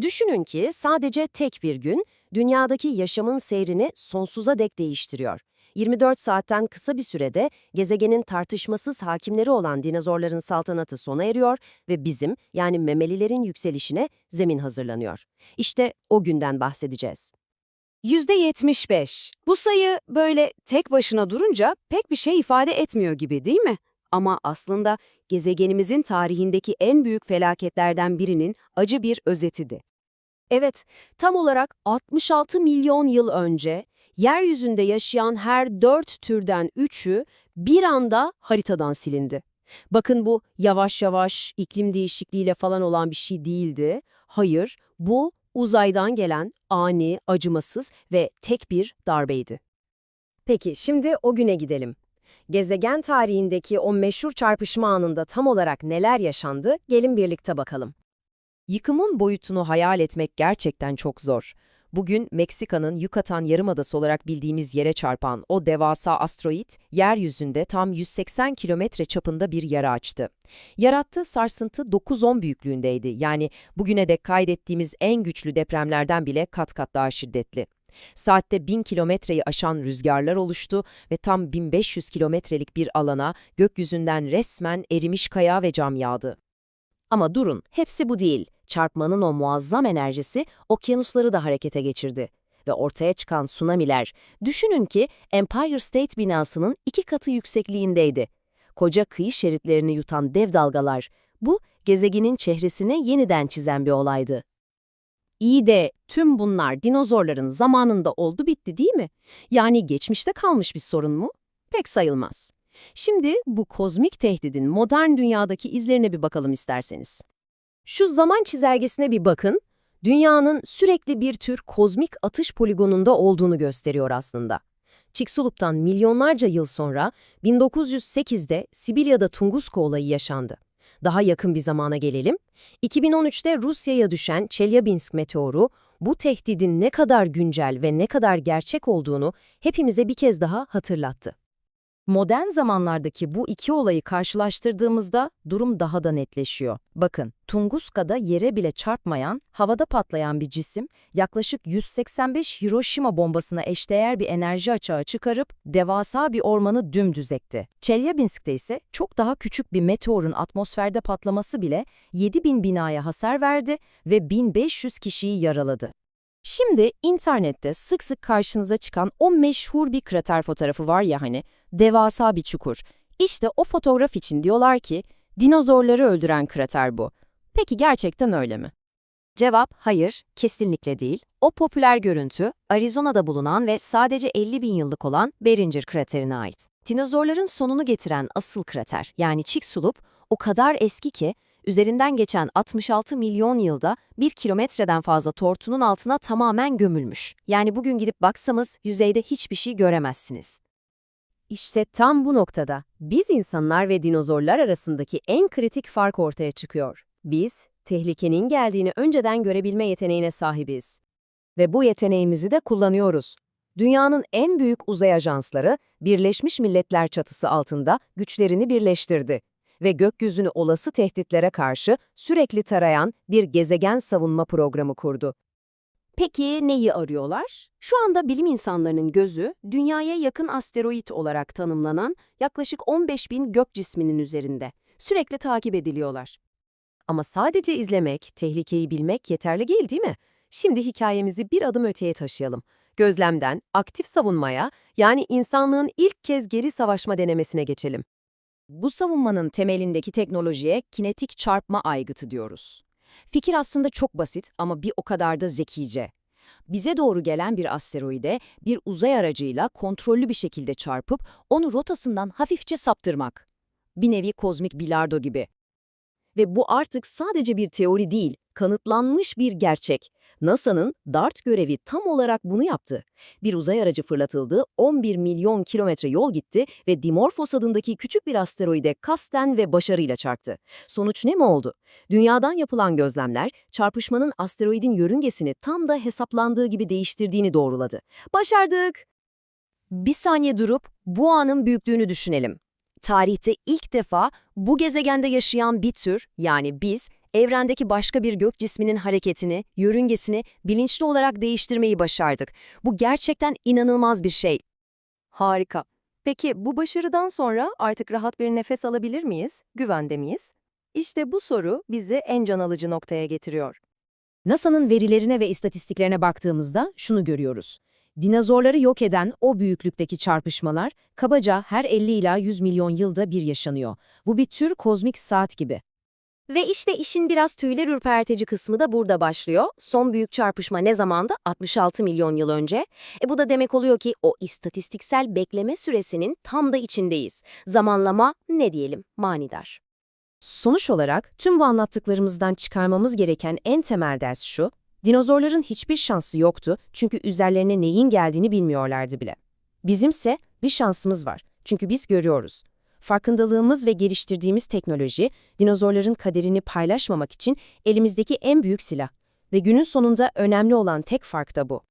Düşünün ki sadece tek bir gün dünyadaki yaşamın seyrini sonsuza dek değiştiriyor. 24 saatten kısa bir sürede gezegenin tartışmasız hakimleri olan dinozorların saltanatı sona eriyor ve bizim yani memelilerin yükselişine zemin hazırlanıyor. İşte o günden bahsedeceğiz. %75. Bu sayı böyle tek başına durunca pek bir şey ifade etmiyor gibi değil mi? Ama aslında gezegenimizin tarihindeki en büyük felaketlerden birinin acı bir özetiydi. Evet, tam olarak 66 milyon yıl önce yeryüzünde yaşayan her dört türden üçü bir anda haritadan silindi. Bakın bu yavaş yavaş iklim değişikliğiyle falan olan bir şey değildi. Hayır, bu uzaydan gelen ani, acımasız ve tek bir darbeydi. Peki şimdi o güne gidelim. Gezegen tarihindeki o meşhur çarpışma anında tam olarak neler yaşandı gelin birlikte bakalım. Yıkımın boyutunu hayal etmek gerçekten çok zor. Bugün Meksika'nın Yucatan Yarımadası olarak bildiğimiz yere çarpan o devasa asteroid, yeryüzünde tam 180 kilometre çapında bir yara açtı. Yarattığı sarsıntı 9-10 büyüklüğündeydi, yani bugüne dek kaydettiğimiz en güçlü depremlerden bile kat kat daha şiddetli. Saatte 1000 kilometreyi aşan rüzgarlar oluştu ve tam 1500 kilometrelik bir alana gökyüzünden resmen erimiş kaya ve cam yağdı. Ama durun, hepsi bu değil. Çarpmanın o muazzam enerjisi okyanusları da harekete geçirdi. Ve ortaya çıkan tsunamiler, düşünün ki Empire State binasının iki katı yüksekliğindeydi. Koca kıyı şeritlerini yutan dev dalgalar, bu gezegenin çehresini yeniden çizen bir olaydı. İyi de tüm bunlar dinozorların zamanında oldu bitti değil mi? Yani geçmişte kalmış bir sorun mu? Pek sayılmaz. Şimdi bu kozmik tehdidin modern dünyadaki izlerine bir bakalım isterseniz. Şu zaman çizelgesine bir bakın. Dünyanın sürekli bir tür kozmik atış poligonunda olduğunu gösteriyor aslında. Chicxulub'dan milyonlarca yıl sonra 1908'de Sibirya'da Tunguska olayı yaşandı. Daha yakın bir zamana gelelim. 2013'te Rusya'ya düşen Çelyabinsk meteoru bu tehdidin ne kadar güncel ve ne kadar gerçek olduğunu hepimize bir kez daha hatırlattı. Modern zamanlardaki bu iki olayı karşılaştırdığımızda durum daha da netleşiyor. Bakın, Tunguska'da yere bile çarpmayan, havada patlayan bir cisim yaklaşık 185 Hiroşima bombasına eşdeğer bir enerji açığı çıkarıp devasa bir ormanı dümdüz etti. Çelyabinsk'te ise çok daha küçük bir meteorun atmosferde patlaması bile 7000 binaya hasar verdi ve 1500 kişiyi yaraladı. Şimdi internette sık sık karşınıza çıkan o meşhur bir krater fotoğrafı var ya hani, devasa bir çukur. İşte o fotoğraf için diyorlar ki, dinozorları öldüren krater bu. Peki gerçekten öyle mi? Cevap hayır, kesinlikle değil. O popüler görüntü, Arizona'da bulunan ve sadece 50 bin yıllık olan Beringer kraterine ait. Dinozorların sonunu getiren asıl krater, yani Chicxulub, o kadar eski ki, üzerinden geçen 66 milyon yılda bir kilometreden fazla tortunun altına tamamen gömülmüş. Yani bugün gidip baksanız yüzeyde hiçbir şey göremezsiniz. İşte tam bu noktada biz insanlar ve dinozorlar arasındaki en kritik fark ortaya çıkıyor. Biz, tehlikenin geldiğini önceden görebilme yeteneğine sahibiz. Ve bu yeteneğimizi de kullanıyoruz. Dünyanın en büyük uzay ajansları, Birleşmiş Milletler çatısı altında güçlerini birleştirdi ve gökyüzünü olası tehditlere karşı sürekli tarayan bir gezegen savunma programı kurdu. Peki neyi arıyorlar? Şu anda bilim insanlarının gözü, dünyaya yakın asteroid olarak tanımlanan yaklaşık 15 bin gök cisminin üzerinde. Sürekli takip ediliyorlar. Ama sadece izlemek, tehlikeyi bilmek yeterli değil değil mi? Şimdi hikayemizi bir adım öteye taşıyalım. Gözlemden aktif savunmaya, yani insanlığın ilk kez geri savaşma denemesine geçelim. Bu savunmanın temelindeki teknolojiye kinetik çarpma aygıtı diyoruz. Fikir aslında çok basit ama bir o kadar da zekice. Bize doğru gelen bir asteroide bir uzay aracıyla kontrollü bir şekilde çarpıp onu rotasından hafifçe saptırmak. Bir nevi kozmik bilardo gibi. Ve bu artık sadece bir teori değil, kanıtlanmış bir gerçek. NASA'nın DART görevi tam olarak bunu yaptı. Bir uzay aracı fırlatıldı, 11 milyon kilometre yol gitti ve Dimorphos adındaki küçük bir asteroide kasten ve başarıyla çarptı. Sonuç ne mi oldu? Dünyadan yapılan gözlemler, çarpışmanın asteroidin yörüngesini tam da hesaplandığı gibi değiştirdiğini doğruladı. Başardık! Bir saniye durup bu anın büyüklüğünü düşünelim. Tarihte ilk defa bu gezegende yaşayan bir tür, yani biz, evrendeki başka bir gök cisminin hareketini, yörüngesini bilinçli olarak değiştirmeyi başardık. Bu gerçekten inanılmaz bir şey. Harika. Peki bu başarıdan sonra artık rahat bir nefes alabilir miyiz? Güvende miyiz? İşte bu soru bizi en can alıcı noktaya getiriyor. NASA'nın verilerine ve istatistiklerine baktığımızda şunu görüyoruz. Dinozorları yok eden o büyüklükteki çarpışmalar kabaca her 50 ila 100 milyon yılda bir yaşanıyor. Bu bir tür kozmik saat gibi. Ve işte işin biraz tüyler ürpertici kısmı da burada başlıyor. Son büyük çarpışma ne zamandı? 66 milyon yıl önce. E bu da demek oluyor ki o istatistiksel bekleme süresinin tam da içindeyiz. Zamanlama ne diyelim manidar. Sonuç olarak tüm bu anlattıklarımızdan çıkarmamız gereken en temel ders şu, dinozorların hiçbir şansı yoktu çünkü üzerlerine neyin geldiğini bilmiyorlardı bile. Bizimse bir şansımız var çünkü biz görüyoruz. Farkındalığımız ve geliştirdiğimiz teknoloji, dinozorların kaderini paylaşmamak için elimizdeki en büyük silah. Ve günün sonunda önemli olan tek fark da bu.